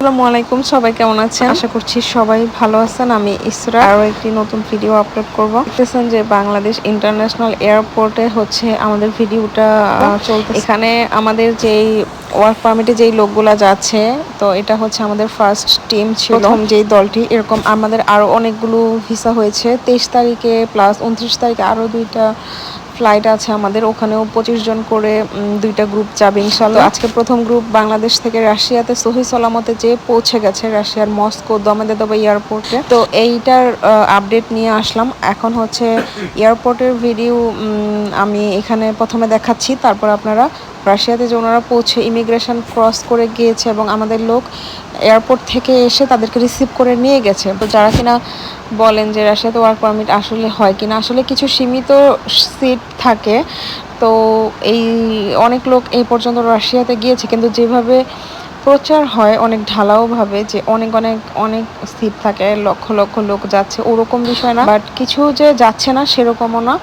আসসালামু আলাইকুম, সবাই কেমন আছেন? আশা করছি সবাই ভালো আছেন। আমি ইসরা। আরও একটি নতুন ভিডিও আপলোড করব। দেখতেছেন যে বাংলাদেশ ইন্টারন্যাশনাল এয়ারপোর্টে হচ্ছে আমাদের ভিডিওটা চলতে এখানে আমাদের যেই ওয়ার্ক পারমিটে যেই লোকগুলা যাচ্ছে, তো এটা হচ্ছে আমাদের ফার্স্ট টিম ছিল। প্রথম যেই দলটি, এরকম আমাদের আরও অনেকগুলো ভিসা হয়েছে। তেইশ তারিখে প্লাস উনত্রিশ তারিখে আরও দুইটা ফ্লাইট আছে আমাদের ওখানেও পঁচিশ জন করে দুইটা গ্রুপ যাবে ইনশাল্লাহ আজকে প্রথম গ্রুপ বাংলাদেশ থেকে রাশিয়াতে সহি সালামতে যেয়ে পৌঁছে গেছে রাশিয়ার মস্কো দমেদাদবা এয়ারপোর্টে তো এইটার আপডেট নিয়ে আসলাম। এখন হচ্ছে এয়ারপোর্টের ভিডিও আমি এখানে প্রথমে দেখাচ্ছি তারপর আপনারা রাশিয়াতে যে ওনারা পৌঁছে ইমিগ্রেশন ক্রস করে গিয়েছে এবং আমাদের লোক এয়ারপোর্ট থেকে এসে তাদেরকে রিসিভ করে নিয়ে গেছে। তো যারা কিনা বলেন যে রাশিয়াতে ওয়ার্ক পারমিট আসলে হয় কিনা, আসলে কিছু সীমিত সিট থাকে। তো এই অনেক লোক এই পর্যন্ত রাশিয়াতে গিয়েছে, কিন্তু যেভাবে প্রচার হয় অনেক ঢালাওভাবে যে অনেক অনেক অনেক সিট থাকে, লক্ষ লক্ষ লোক যাচ্ছে, ওরকম বিষয় না। বাট কিছু যে যাচ্ছে না সেরকমও না।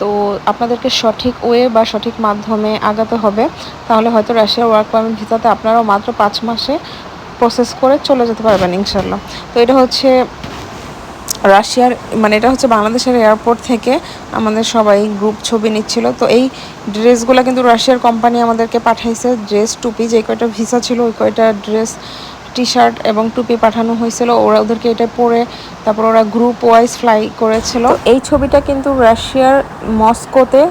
তো আপনাদেরকে সঠিক ওয়ে বা সঠিক মাধ্যমে আগাতে হবে। তাহলে হয়তো রাশিয়ার ওয়ার্ক পারমিট ভিসাতে আপনারাও মাত্র পাঁচ মাসে প্রসেস করে চলে যেতে পারবেন ইনশাল্লাহ তো এটা হচ্ছে রাশিয়ার মানে এটা হচ্ছে বাংলাদেশের এয়ারপোর্ট থেকে আমাদের সবাই গ্রুপ ছবি নিচ্ছিল। তো এই ড্রেসগুলো কিন্তু রাশিয়ার কোম্পানি আমাদেরকে পাঠাইছে। ড্রেস টুপি যে কয়টা ভিসা ছিল, ওই কয়টা ড্রেস টি শার্ট এবং টুপি পাঠানো হয়েছিল। ওরা ওদেরকে এটা পরে তারপর ওরা গ্রুপ ওয়াইজ ফ্লাই করেছিল। এই ছবিটা কিন্তু রাশিয়ার মস্কোতে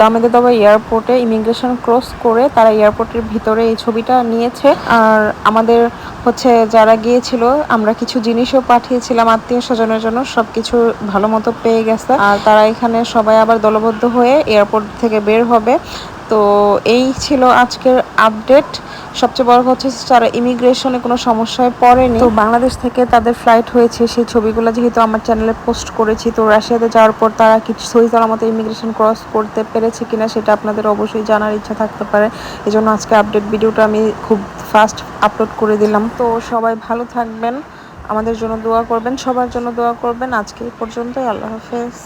দামেদাবা এয়ারপোর্টে ইমিগ্রেশন ক্রস করে তারা এয়ারপোর্টের ভিতরে এই ছবিটা নিয়েছে। আর আমাদের হচ্ছে যারা গিয়েছিল, আমরা কিছু জিনিসও পাঠিয়েছিলাম আত্মীয় স্বজনের জন্য সব কিছু ভালো মতো পেয়ে গেছে। আর তারা এখানে সবাই আবার দলবদ্ধ হয়ে এয়ারপোর্ট থেকে বের হবে। তো এই ছিল আজকের আপডেট সবচেয়ে বড় হচ্ছে যারা ইমিগ্রেশনে কোনো সমস্যায় পড়েনি, তো বাংলাদেশ থেকে তাদের ফ্লাইট হয়েছে। সেই ছবিগুলো যেহেতু আমার চ্যানেলে পোস্ট করেছি, তো রাশিয়াতে যাওয়ার পর তারা কিছু সহি সালামতে ইমিগ্রেশন ক্রস করতে পেরেছে কিনা সেটা আপনাদের অবশ্যই জানার ইচ্ছা থাকতে পারে। এই জন্য আজকে আপডেট ভিডিওটা আমি খুব ফাস্ট আপলোড করে দিলাম। তো সবাই ভালো থাকবেন, আমাদের জন্য দোয়া করবেন, সবার জন্য দোয়া করবেন। আজকে এই পর্যন্তই, আল্লাহ হাফেজ।